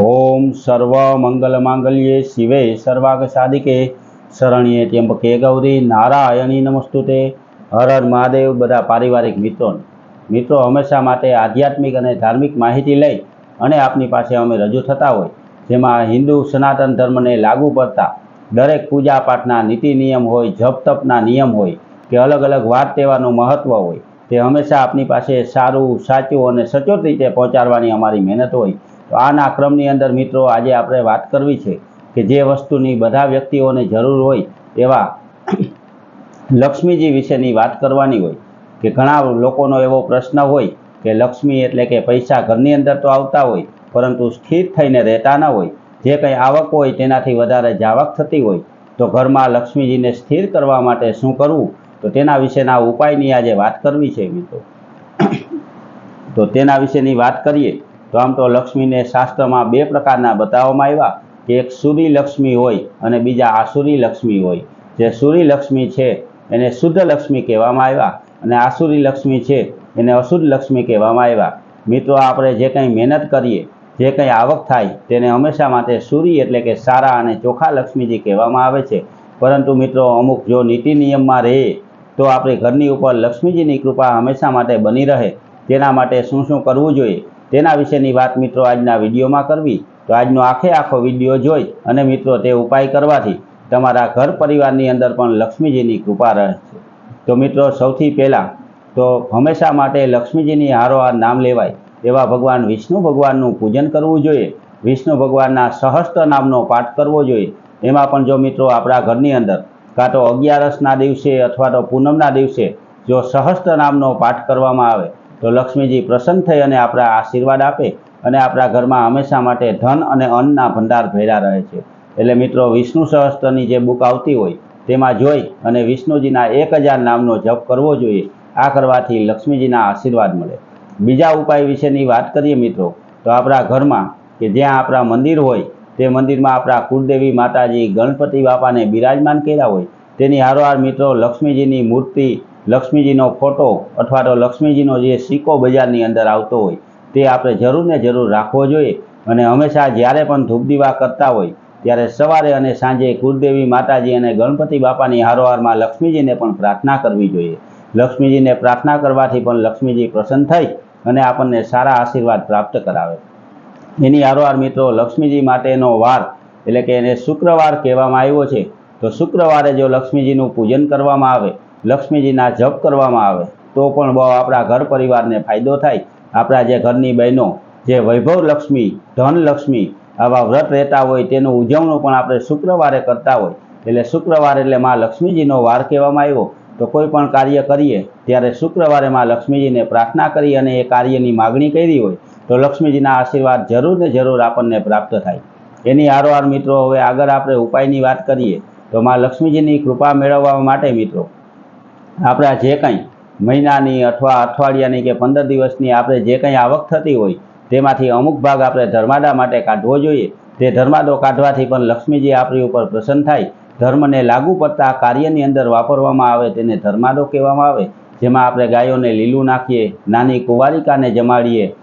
ઓમ સર્વ મંગલ માંગલ્યે શિવે સર્વાગ સાધિકે શરણ્યે ત્યંબકે ગૌરી નારાયણી નમસ્તુતે. હર હર મહાદેવ બધા પારિવારિક મિત્રો મિત્રો, હંમેશા માટે આધ્યાત્મિક અને ધાર્મિક માહિતી લઈ અને આપની પાસે અમે રજૂ થતા હોય, જેમાં હિન્દુ સનાતન ધર્મને લાગુ પડતા દરેક પૂજા પાઠના નીતિ નિયમ હોય, જપ તપના નિયમ હોય, કે અલગ અલગ વાત તહેવારનું મહત્ત્વ હોય, તે હંમેશા આપની પાસે સારું, સાચું અને સચોટ રીતે પહોંચાડવાની અમારી મહેનત હોય. તો આના ક્રમની અંદર મિત્રો આજે આપણે વાત કરવી છે કે જે વસ્તુની બધા વ્યક્તિઓને જરૂર હોય એવા લક્ષ્મીજી વિશેની વાત કરવાની હોય કે ઘણા લોકોનો એવો પ્રશ્ન હોય કે લક્ષ્મી એટલે કે પૈસા ઘરની અંદર તો આવતા હોય, પરંતુ સ્થિર થઈને રહેતા ન હોય, જે કંઈ આવક હોય તેનાથી વધારે જાવક થતી હોય, તો ઘરમાં લક્ષ્મીજીને સ્થિર કરવા માટે શું કરવું? તો તેના વિશેના ઉપાયની આજે વાત કરવી છે મિત્રો. તો તેના વિશેની વાત કરીએ. તો આમ તો લક્ષ્મીને શાસ્ત્રમાં બે પ્રકારના બતાવવામાં આવ્યા. કે એક સુરી લક્ષ્મી હોય અને બીજા આસુરી લક્ષ્મી હોય. જે સુરી લક્ષ્મી છે એને શુદ્ધ લક્ષ્મી કહેવામાં આવ્યા અને આસુરી લક્ષ્મી છે એને અશુદ્ધ લક્ષ્મી કહેવામાં આવ્યા. મિત્રો, આપણે જે કંઈ મહેનત કરીએ, જે કંઈ આવક થાય તેને હંમેશા માટે સુરી એટલે કે સારા અને ચોખા લક્ષ્મીજી કહેવામાં આવે છે. પરંતુ મિત્રો, અમુક જો નીતિ નિયમમાં રહે તો આપણે ઘરની ઉપર લક્ષ્મીજીની કૃપા હંમેશા માટે બની રહે. તેના માટે શું શું કરવું જોઈએ? તેના વિશેની વાત મિત્રો આજના વિડીયોમાં કરવી. તો આજનો આખે આખો વીડિયો જોઈ અને મિત્રો તે ઉપાય કરવાથી તમારા ઘર પરિવારની અંદર પણ લક્ષ્મીજીની કૃપા રહે છે. તો મિત્રો સૌથી પહેલાં તો હંમેશા માટે લક્ષ્મીજીની હારોહાર નામ લેવાય એવા ભગવાન વિષ્ણુ ભગવાનનું પૂજન કરવું જોઈએ. વિષ્ણુ ભગવાનના સહસ્ત્ર નામનો પાઠ કરવો જોઈએ. એમાં પણ જો મિત્રો આપણા ઘરની અંદર કાં તો અગિયારસના દિવસે અથવા તો પૂનમના દિવસે જો સહસ્ત્ર નામનો પાઠ કરવામાં આવે તો લક્ષ્મીજી પ્રસન્ન થઈ અને આપણા આશીર્વાદ આપે અને આપણા ઘરમાં હંમેશા માટે ધન અને અન્નના ભંડાર ભર્યા રહે છે. એટલે મિત્રો, વિષ્ણુ સહસ્ત્રની જે બુક આવતી હોય, તેમાં જોઈ અને વિષ્ણુજીના એક હજાર નામનો જપ કરવો જોઈએ. આ કરવાથી લક્ષ્મીજીના આશીર્વાદ મળે. બીજા ઉપાય વિશેની વાત કરીએ મિત્રો, તો આપણા ઘરમાં કે જ્યાં આપણા મંદિર હોય, તે મંદિરમાં આપણા કુળદેવી માતાજી ગણપતિ બાપાને બિરાજમાન કર્યા હોય, તેની હારોહાર મિત્રો લક્ષ્મીજીની મૂર્તિ લક્ષ્મીજીનો ફોટો અથવા તો લક્ષ્મીજીનો જે સિક્કો બજારની અંદર આવતો હોય, તે આપણે જરૂર ને જરૂર રાખવો જોઈએ. અને હંમેશા જ્યારે પણ ધૂપ દીવા કરતા હોય, ત્યારે સવારે અને સાંજે કુળદેવી માતાજી અને ગણપતિ બાપાની હારોહારમાં લક્ષ્મીજીને પણ પ્રાર્થના કરવી જોઈએ. લક્ષ્મીજીને પ્રાર્થના કરવાથી પણ લક્ષ્મીજી પ્રસન્ન થઈ અને આપણને સારા આશીર્વાદ પ્રાપ્ત કરાવે. એની હારોહાર મિત્રો, લક્ષ્મીજી માટેનો વાર, એટલે કે એને શુક્રવાર કહેવામાં આવ્યો છે. તો શુક્રવારે જો લક્ષ્મીજીનું પૂજન કરવામાં આવે લક્ષ્મીજીના જપ કરવામાં આવે, તો પણ બહુ આપણા ઘર પરિવારને ફાયદો થાય. આપણા જે ઘરની બહેનો, જે વૈભવ લક્ષ્મી, ધન લક્ષ્મી, આવા વ્રત રહેતા હોય, તેનું ઉજવણું પણ આપણે શુક્રવારે કરતા હોય. એટલે શુક્રવાર એટલે માં લક્ષ્મીજીનો વાર કહેવામાં આવ્યો. તો કોઈ પણ કાર્ય કરીએ, ત્યારે શુક્રવારે માં લક્ષ્મીજીને પ્રાર્થના કરી અને એ કાર્યની માગણી કરી હોય, તો લક્ષ્મીજીના આશીર્વાદ જરૂર ને જરૂર આપણને પ્રાપ્ત થાય. એની હારોહાર મિત્રો, હવે આગળ આપણે ઉપાયની વાત કરીએ, તો માં લક્ષ્મીજીની કૃપા મેળવવા માટે મિત્રો આપણા જે કંઈ મહિનાની અથવા અઠવાડિયાની કે પંદર દિવસની આપણે જે કંઈ આવક થતી હોય, તેમાંથી અમુક ભાગ આપણે ધર્માદા માટે કાઢવો જોઈએ. તે ધર્માદો કાઢવાથી પણ લક્ષ્મીજી આપણી ઉપર પ્રસન્ન થાય. ધર્મને લાગુ પડતા કાર્યની અંદર વાપરવામાં આવે તેને ધર્માદો કહેવામાં આવે. જેમાં આપણે ગાયોને લીલું નાખીએ, નાની કુંવારિકાને જમાડીએ,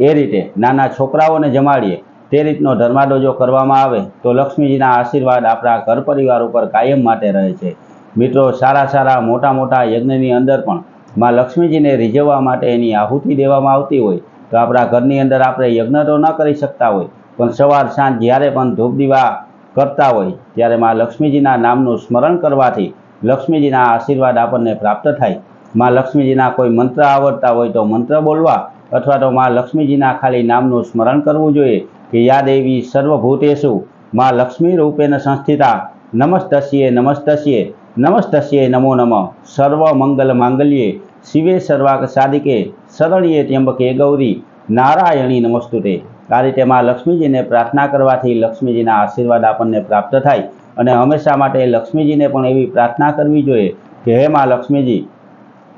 એ રીતે નાના છોકરાઓને જમાડીએ. તે રીતનો ધર્માદો જો કરવામાં આવે, તો લક્ષ્મીજીના આશીર્વાદ આપણા ઘર પરિવાર ઉપર કાયમ માટે રહે છે. મિત્રો, સારા સારા મોટા મોટા યજ્ઞની અંદર પણ માં લક્ષ્મીજીને રીઝવવા માટે એની આહુતિ દેવામાં આવતી હોય, તો આપણા ઘરની અંદર આપણે યજ્ઞ તો ન કરી શકતા હોય, પણ સવાર સાંજ જ્યારે પણ ધૂપ દીવા કરતા હોય, ત્યારે માં લક્ષ્મીજીના નામનું સ્મરણ કરવાથી લક્ષ્મીજીના આશીર્વાદ આપણને પ્રાપ્ત થાય. માં લક્ષ્મીજીના કોઈ મંત્ર આવડતા હોય તો મંત્ર બોલવા અથવા તો માં લક્ષ્મીજીના ખાલી નામનું સ્મરણ કરવું જોઈએ કે યા દેવી સર્વભૂતેષુ. માં લક્ષ્મી રૂપેણ સંસ્થિતા નમસ્તસ્યે નમસ્તસ્યે. નમસ્તસ્યે નમો નમઃ. સર્વ મંગલ માંગલ્યે શિવે સર્વાક સાધિકે શરણ્યે ત્યંબકે ગૌરી. નારાયણી નમસ્તુતે. આ રીતે માં લક્ષ્મીજીને પ્રાર્થના કરવાથી લક્ષ્મીજીના આશીર્વાદ આપણને પ્રાપ્ત થાય અને હંમેશા માટે લક્ષ્મીજીને પણ એવી પ્રાર્થના કરવી જોઈએ કે હે માં લક્ષ્મીજી,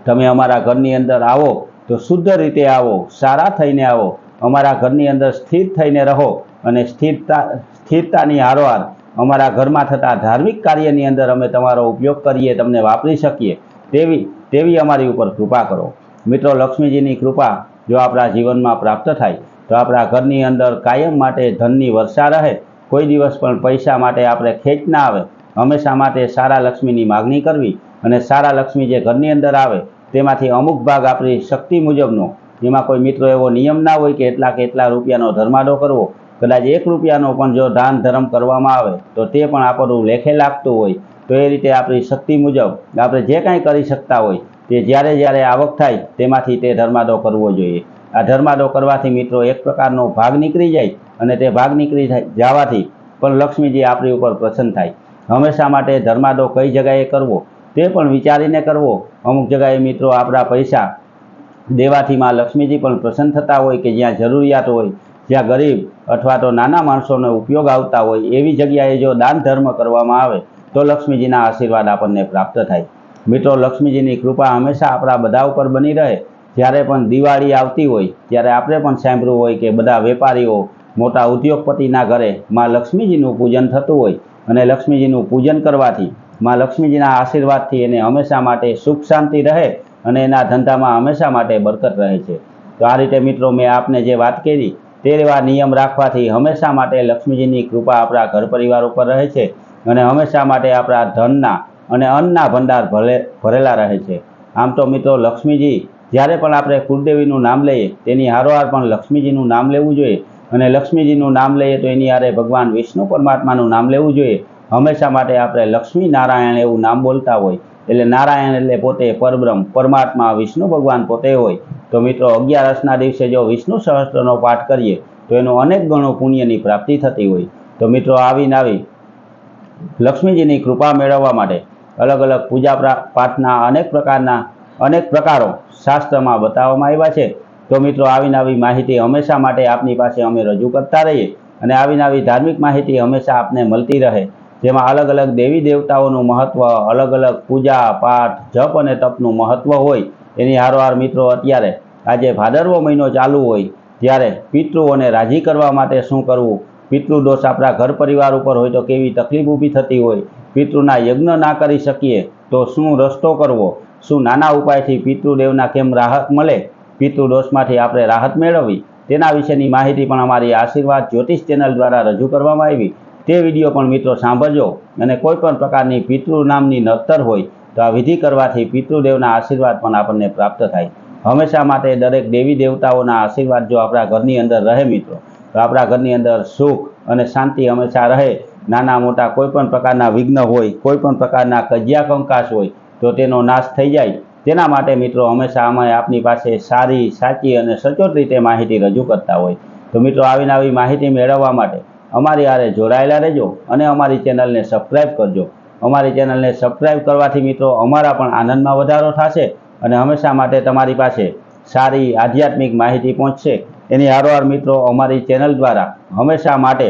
તમે અમારા ઘરની અંદર આવો તો શુદ્ધ રીતે આવો, સારા થઈને આવો. અમારા ઘરની અંદર સ્થિર થઈને રહો અને સ્થિરતા, સ્થિરતાની હારોહાર અમારા ઘરમાં થતા ધાર્મિક કાર્યની અંદર અમે તમારો ઉપયોગ કરીએ, તમને વાપરી શકીએ તેવી તેવી અમારી ઉપર કૃપા કરો. મિત્રો, લક્ષ્મીજીની કૃપા જો આપણા જીવનમાં પ્રાપ્ત થાય, તો આપણા ઘરની અંદર કાયમ માટે ધનની વર્ષા રહે. કોઈ દિવસ પણ પૈસા માટે આપણે ખેંચ ના આવે. હંમેશા માટે સારા લક્ષ્મીની માગણી કરવી અને સારા લક્ષ્મી જે ઘરની અંદર આવે, તેમાંથી અમુક ભાગ આપણી શક્તિ મુજબનો. એમાં કોઈ મિત્રો એવો નિયમ ના હોય કે એટલા કે એટલા રૂપિયાનો ધર્માડો કરવો કદાચ એક રૂપિયાનો પણ જો દાન ધર્મ કરવામાં આવે, તો તે પણ આપણું લેખે લાગતું હોય. તો એ રીતે આપણી શક્તિ મુજબ આપણે જે કાંઈ કરી શકતા હોય, તે જ્યારે જ્યારે આવક થાય, તેમાંથી તે ધર્માદો કરવો જોઈએ. આ ધર્માદો કરવાથી મિત્રો એક પ્રકારનો ભાગ નીકળી જાય અને તે ભાગ નીકળી જવાથી પણ લક્ષ્મીજી આપણી ઉપર પ્રસન્ન થાય. હંમેશા માટે ધર્માદો કઈ જગાએ કરવો, તે પણ વિચારીને કરવો. અમુક જગાએ મિત્રો આપણા પૈસા દેવાથી માં લક્ષ્મીજી પણ પ્રસન્ન થતા હોય કે જ્યાં જરૂરિયાત હોય જ્યાં ગરીબ અથવા તો નાના માણસોનો ઉપયોગ આવતા હોય એવી જગ્યાએ જો દાન ધર્મ કરવામાં આવે, તો લક્ષ્મીજીના આશીર્વાદ આપણને પ્રાપ્ત થાય. મિત્રો, લક્ષ્મીજીની કૃપા હંમેશા આપણા બધા ઉપર બની રહે. જ્યારે પણ દિવાળી આવતી હોય, ત્યારે આપણે પણ સાંભળ્યું હોય કે બધા વેપારીઓ મોટા ઉદ્યોગપતિના ઘરે માં લક્ષ્મીજીનું પૂજન થતું હોય અને લક્ષ્મીજીનું પૂજન કરવાથી માં લક્ષ્મીજીના આશીર્વાદથી એને હંમેશા માટે સુખ શાંતિ રહે અને એના ધંધામાં હંમેશા માટે બરકત રહે છે. તો આ રીતે મિત્રો, મેં આપને જે વાત કરી તે એવા નિયમ રાખવાથી હંમેશા માટે લક્ષ્મીજીની કૃપા આપણા ઘર પરિવાર ઉપર રહે છે અને હંમેશા માટે આપણા ધનના અને અન્નના ભંડાર ભરે ભરેલા રહે છે. આમ તો મિત્રો લક્ષ્મીજી, જ્યારે પણ આપણે કુળદેવીનું નામ લઈએ, તેની હારોહાર પણ લક્ષ્મીજીનું નામ લેવું જોઈએ અને લક્ષ્મીજીનું નામ લઈએ તો એની હારે ભગવાન વિષ્ણુ પરમાત્માનું નામ લેવું જોઈએ. હંમેશા માટે આપણે લક્ષ્મી નારાયણ એવું નામ બોલતા હોય એટલે નારાયણ એટલે પોતે પરબ્રહ્મ, પરમાત્મા, વિષ્ણુ, ભગવાન પોતે હોય. તો મિત્રો, અગિયારસના દિવસે જો વિષ્ણુ સહસ્ત્રનો પાઠ કરીએ, તો એનું અનેક ગણો પુણ્યની પ્રાપ્તિ થતી હોય. તો મિત્રો, આવીને આવી લક્ષ્મીજીની કૃપા મેળવવા માટે અલગ અલગ પૂજા પાઠના અનેક પ્રકારના, અનેક પ્રકારો શાસ્ત્રમાં બતાવવામાં આવ્યા છે. તો મિત્રો, આવીને આવી માહિતી હંમેશા માટે આપની પાસે અમે રજૂ કરતા રહીએ અને આવીને આવી ધાર્મિક માહિતી હંમેશા આપને મળતી રહે. જેમાં અલગ અલગ દેવી દેવતાઓનું મહત્વ, અલગ અલગ પૂજા, પાઠ, જપ અને તપનું મહત્વ હોય, એની હારવાર મિત્રો અત્યારે આજે ભાદરવો મહિનો ચાલુ હોય, ત્યારે પિતૃઓને રાજી કરવા માટે શું કરવું? પિતૃદોષ આપણા ઘર પરિવાર ઉપર હોય તો કેવી તકલીફ ઊભી થતી હોય? પિતૃના યજ્ઞ ના કરી શકીએ તો શું રસ્તો કરવો? શું નાના ઉપાયથી પિતૃદેવના કેમ રાહત મળે? પિતૃદોષમાંથી આપણે રાહત મેળવવી? તેના વિશેની માહિતી પણ અમારી આશીર્વાદ જ્યોતિષ ચેનલ દ્વારા રજૂ કરવામાં આવી. તે વીડિયો પણ મિત્રો સાંભળજો. અને કોઈ પણ પ્રકારની પિતૃ નામની નડતર હોય, તો આ વિધિ કરવાથી પિતૃદેવના આશીર્વાદ પણ આપણને પ્રાપ્ત થાય. હંમેશા માટે દરેક દેવી દેવતાઓના આશીર્વાદ જો આપણા ઘરની અંદર રહે મિત્રો, તો આપણા ઘરની અંદર સુખ અને શાંતિ હંમેશા રહે. નાના મોટા કોઈ પણ પ્રકારના વિઘ્ન હોય, કોઈ પણ પ્રકારના કજિયા કંકાશ હોય, તો તેનો નાશ થઈ જાય. તેના માટે મિત્રો હંમેશા અમે આપની પાસે સારી, સાચી અને સચોટ રીતે માહિતી રજૂ કરતા હોય. તો મિત્રો આવીને આવી માહિતી મેળવવા માટે અમારી હારે જોડાયેલા રહેજો અને અમારી ચેનલને સબસ્ક્રાઈબ કરજો. અમારી ચેનલને સબસ્ક્રાઈબ કરવાથી મિત્રો અમારા પણ આનંદમાં વધારો થશે અને હંમેશા માટે તમારી પાસે સારી આધ્યાત્મિક માહિતી પહોંચશે. એની હારોહાર મિત્રો અમારી ચેનલ દ્વારા હંમેશા માટે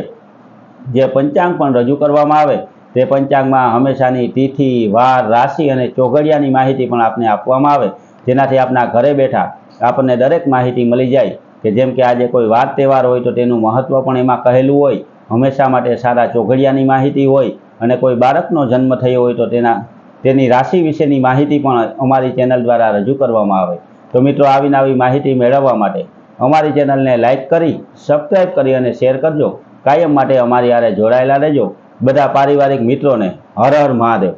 જે પંચાંગ પણ રજૂ કરવામાં આવે તે પંચાંગમાં હંમેશાની તિથિ, વાર, રાશિ અને ચોઘડિયાની માહિતી પણ આપને આપવામાં આવે. જેનાથી આપના ઘરે બેઠા આપણને દરેક માહિતી મળી જાય કે જેમ કે આજે કોઈ વાર તહેવાર હોય તો તેનું મહત્ત્વ પણ એમાં કહેલું હોય. હંમેશા માટે સારા ચોઘડિયાની માહિતી હોય અને કોઈ બાળકનો જન્મ થયો હોય તો તેના, તેની રાશિ વિશેની માહિતી પણ અમારી ચેનલ દ્વારા રજૂ કરવામાં આવે. તો મિત્રો આવીને આવી માહિતી મેળવવા માટે અમારી ચેનલને લાઈક કરી સબસ્ક્રાઈબ કરી અને શેર કરજો. કાયમ માટે અમારી હારે જોડાયેલા રહેજો. બધા પારિવારિક મિત્રોને હર હર મહાદેવ.